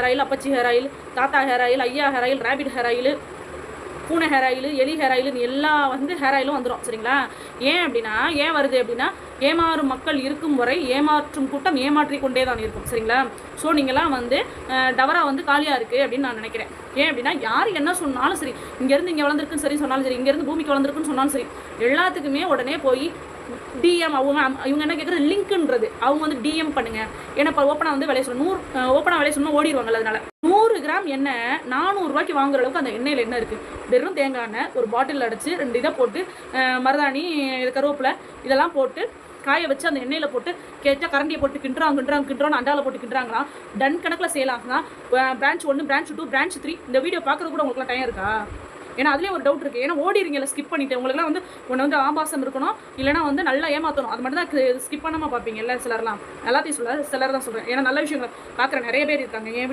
Hair oil Appachi hair oil தாத்தா hair oil ஐயா hair oil rabbit hair oil பூனை hair oil எலி hair ஆயிலுன்னு எல்லா வந்து ஹேர் ஆயிலும் வந்துடும் சரிங்களா? ஏன் அப்படின்னா ஏன் வருது அப்படின்னா ஏமாறும் மக்கள் இருக்கும் வரை ஏமாற்றும் கூட்டம் ஏமாற்றி கொண்டே தான் இருக்கும் சரிங்களா? ஸோ நீங்களாம் வந்து டவரா வந்து காலியாக இருக்குது அப்படின்னு நான் நினைக்கிறேன். ஏன் அப்படின்னா யார் என்ன சொன்னாலும் சரி இங்கேருந்து இங்கே வளர்ந்துருக்குன்னு சரி சொன்னாலும் சரி இங்கேருந்து பூமிக்கு வளர்ந்துருக்குன்னு சொன்னாலும் சரி எல்லாத்துக்குமே உடனே போய் டிஎம் அவங்க இவங்க என்ன கேட்குறது லிங்க்ன்றது. அவங்க வந்து டிஎம் பண்ணுங்க. ஏன்னா இப்போ ஓப்பனாக வந்து விலை சொல்லணும் நூறு ஓப்பனாக விலை சொல்லணும் ஓடிடுவாங்கல்ல அதனால. நூறு கிராம் எண்ணெய் நானூறுரூவாய்க்கு வாங்குற அளவுக்கு அந்த எண்ணெயில் என்ன இருக்குது வெறும் தேங்காய் எண்ணெய் ஒரு பாட்டில் அடைச்சி ரெண்டு இதை போட்டு மருதாணி இது கருவேப்பிலை இதெல்லாம் போட்டு காய வச்சு அந்த எண்ணெயில் போட்டு கேட்டால் கரண்டியை போட்டு கிண்டுறாங்க கிண்டுறாங்க கிண்டுறாங்க அண்டாவில் போட்டு கிண்டுறாங்களாம். டன் கணக்கில் சேல் ஆகுனா பிரான்ச் ஒன்று பிரான்ச் டூ பிரான்ச் த்ரீ இந்த வீடியோ பார்க்குறது கூட உங்களுக்குலாம் டைம் இருக்கா? ஏன்னா அதுலேயே ஒரு டவுட் இருக்குது ஏன்னா ஓடிடுங்கல்ல ஸ்கிப் பண்ணிட்டு. உங்களுக்குலாம் வந்து ஒன்று வந்து ஆபாசம் இருக்கணும். இல்லைனா வந்து நல்லா ஏமாற்றணும் அது மட்டும் தான் ஸ்கிப் பண்ணாமல் பார்ப்பீங்க எல்லா சிலர்லாம். எல்லாத்தையும் சொல்ல சிலர் தான் சொல்கிறேன் ஏன்னா நல்ல விஷயங்கள் பார்க்குற நிறைய பேர் இருக்காங்க. ஏன்